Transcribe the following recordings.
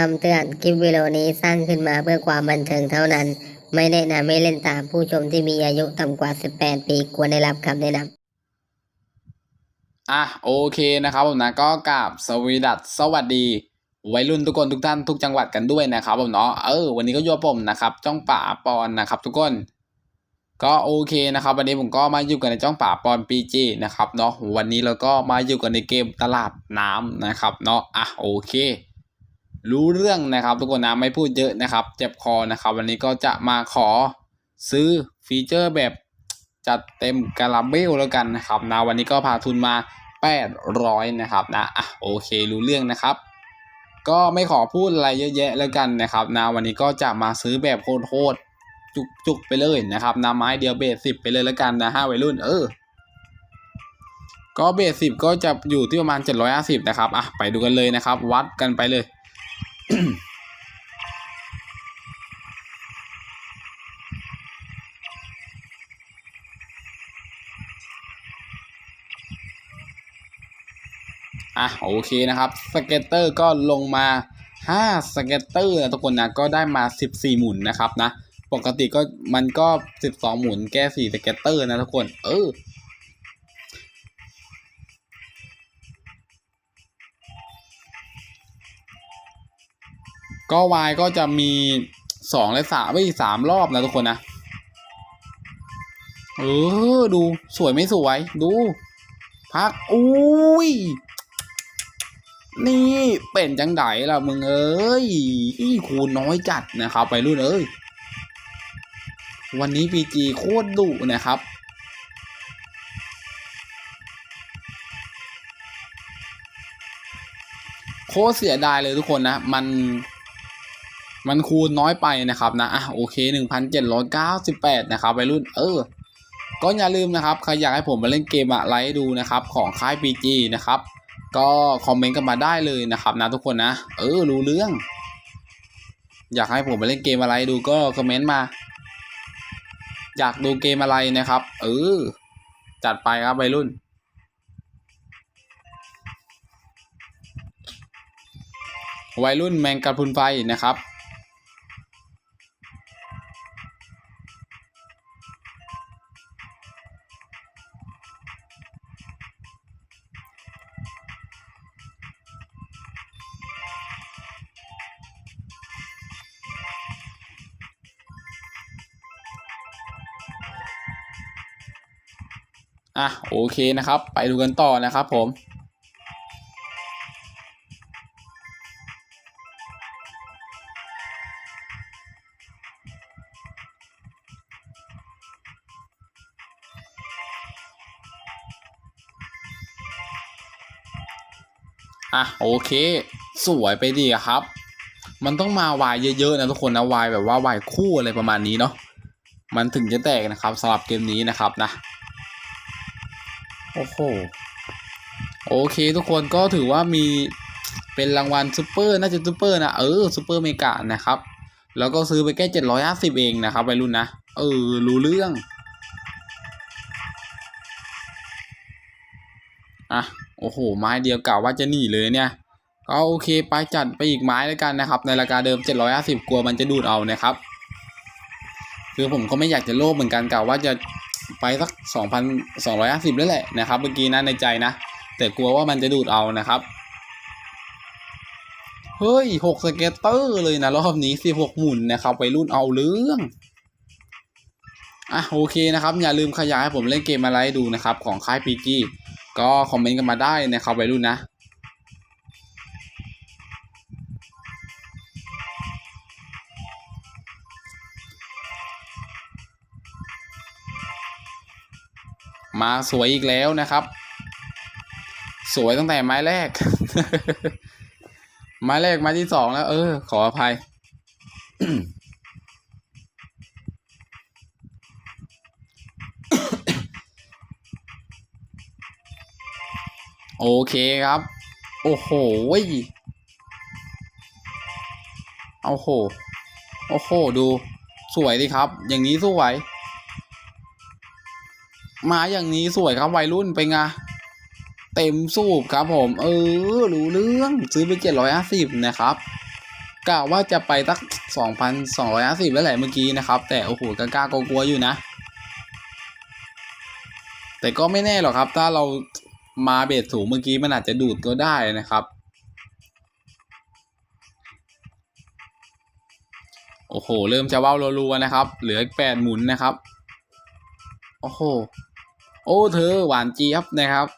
คำเตือนคลิปวิดีโอนี้สร้างขึ้นมาเพื่อความบันเทิงเท่านั้น ไม่แนะนำให้เล่นตามผู้ชมที่มีอายุต่ำกว่า 18 ปีควรได้รับคำแนะนำอะโอเคนะครับผมนะก็กราบสวีดัสสวัสดีวัยรุ่นทุกคนทุกท่านทุกจังหวัดกันด้วยนะครับผมเนาะเออวันนี้ก็อยู่กับผมนะครับจ้องป่าปอนนะครับทุกคน ก็โอเคนะครับ วันนี้ผมก็มาอยู่กันในจ้องป่าปอนปีจีนะครับเนาะวันนี้เราก็มาอยู่กันในเกมตลาดน้ำนะครับเนาะอะโอเค รู้เรื่องนะครับ ทุกคนนะไม่พูดเยอะนะครับ เจ็บคอนะครับ วันนี้ก็จะมาขอซื้อฟีเจอร์แบบจัดเต็มกาลาเบลแล้วกันนะครับนะวันนี้ก็พาทุนมา 800 นะครับนะอะโอเครู้เรื่องนะครับ ก็ไม่ขอพูดอะไรเยอะแยะแล้วกันนะครับนะวันนี้ก็จะมาซื้อแบบโคตรจุกๆไปเลยนะครับนะไม้เดียวเบสสิบไปเลยแล้วกันนะห้าวัยรุ่นเออก็เบสสิบก็จะอยู่ที่ประมาณ 750 นะครับอะไปดูกันเลยนะครับ วัดกันไปเลย อะโอเคนะครับสเก็ตเตอร์ก็ลงมา5สเก็ตเตอร์นะทุกคนนะก็ได้มา 14 หมุนนะครับนะ ปกติก็มันก็ 12 หมุนแก้4สเก็ตเตอร์นะทุกคน เออ ก็วายก็จะมี2และ3ไม่สามรอบนะทุกคนนะ เออ ดูสวยไม่สวย ดู พัก อุ้ย นี่เป็นจังไดล่ะมึงเอ้ยอีคูน้อยจัดนะครับไปรุ่นเอ้ย วันนี้พีจีโคตรดุนะครับโคตรเสียดายเลยทุกคนนะ มัน มันคูณน้อยไปนะครับนะอะโอเคหนึ่งพันเจ็ดร้อยเก้าสิบแปดนะครับไปรุ่น เออ ก็อย่าลืมนะครับใครอยากให้ผมมาเล่นเกมอะไรให้ดูนะครับของค่าย PG นะครับ ก็คอมเมนต์กันมาได้เลยนะครับนะทุกคนนะ เออรู้เรื่อง อยากให้ผมมาเล่นเกมอะไรดูก็คอมเมนต์มา อยากดูเกมอะไรนะครับ เออ จัดไปครับวัยรุ่นวัยรุ่นแมงกะพุนไฟนะครับ อะโอเคนะครับ ไปดูกันต่อนะครับผมอะโอเค สวยไปดีครับ มันต้องมาวายเยอะๆนะทุกคนนะวายแบบว่าวายคู่อะไรประมาณนี้เนาะมันถึงจะแตกนะครับสำหรับเกมนี้นะครับนะ โอ้โห โอเคทุกคนก็ถือว่ามีเป็นรางวัลซูเปอร์น่าจะซูเปอร์นะเออซูเปอร์เมกานะครับ แล้วก็ซื้อไปแค่เจ็ดร้อยห้าสิบเองนะครับไปรุ่นนะ เออ รู้เรื่อง อะ โอ้โห ไม้เดียวเก่าว่าจะหนีเลยเนี่ยก็โอเคไปจัดไปอีกไม้แล้วกันนะครับ ในราคาเดิม 750 กลัวมันจะดูดเอานะครับ คือผมก็ไม่อยากจะโลภเหมือนกันกะว่าจะ ไปสัก 2,250แล้วแหละนะครับ เมื่อกี้นะในใจนะ แต่กลัวว่ามันจะดูดเอานะครับ เฮ้ย6สเกตเตอร์เลยนะรอบนี้16หมุนนะครับไปรุ่นเอาเรื่องอะโอเคนะครับ อย่าลืมขยายให้ผมเล่นเกมอะไรดูนะครับ ของค่าย PG ก็คอมเมนต์กันมาได้นะครับไปรุ่นนะ มาสวยอีกแล้วนะครับ สวยตั้งแต่ไม้แรก ไม้แรกไม้ที่สองแล้ว เออ ขออภัยโอเคครับ โอ้โหยโอ้โห โอ้โห ดู สวยดิครับ อย่างนี้สวย มาอย่างนี้สวยครับวัยรุ่นไปไงเต็มสูบครับผม เออรู้เรื่องซื้อไปเจ็ดร้อยห้าสิบนะครับกะว่าจะไปสักสองพันสองร้อยห้าสิบแล้วแหละเมื่อกี้นะครับ แต่โอ้โหกล้ากลัวอยู่นะ แต่ก็ไม่แน่หรอกครับ ถ้าเรามาเบสสูงเมื่อกี้มันอาจจะดูดก็ได้นะครับ โอ้โห เริ่มจะว่าวรัวๆนะครับ เหลืออีกแปดหมุนนะครับ โอ้โห อ้เธอหวานเจี๊ยบนะครับ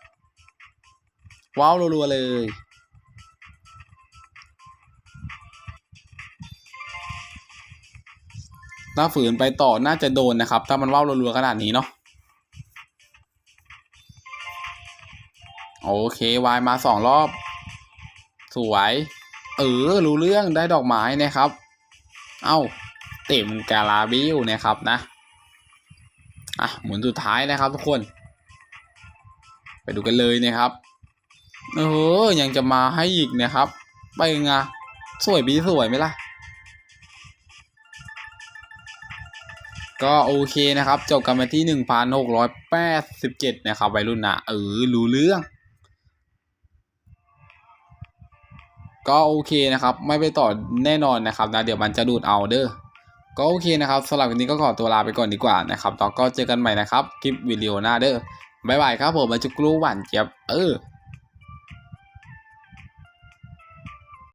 ว้าวรัวๆเลย ถ้าฝืนไปต่อน่าจะโดนนะครับ ถ้ามันว่าวรัวๆขนาดนี้เนาะโอเควายมาสองรอบ สวย เออ รู้เรื่องได้ดอกไม้นะครับ เอ้า เต็มกาลาบิวนะครับนะ อะ หมุนสุดท้ายนะครับทุกคน ไปดูกันเลยนะครับเออยังจะมาให้อีกนะครับ ไปไงสวยบีสวยไหมล่ะ ก็โอเคนะครับ จบกันมาที่1,687นะครับวัยรุ่นนะเออรู้เรื่อง ก็โอเคนะครับ ไม่ไปต่อแน่นอนนะครับนะเดี๋ยวมันจะดูดเอาเด้อก็โอเคนะครับสำหรับวันนี้ก็ขอตัวลาไปก่อนดีกว่านะครับแล้วก็เจอกันใหม่นะครับ คลิปวิดีโอหน้าเด้อ บ๊ายบายครับผมมาจุกรูหวานเจี๊ยบเออ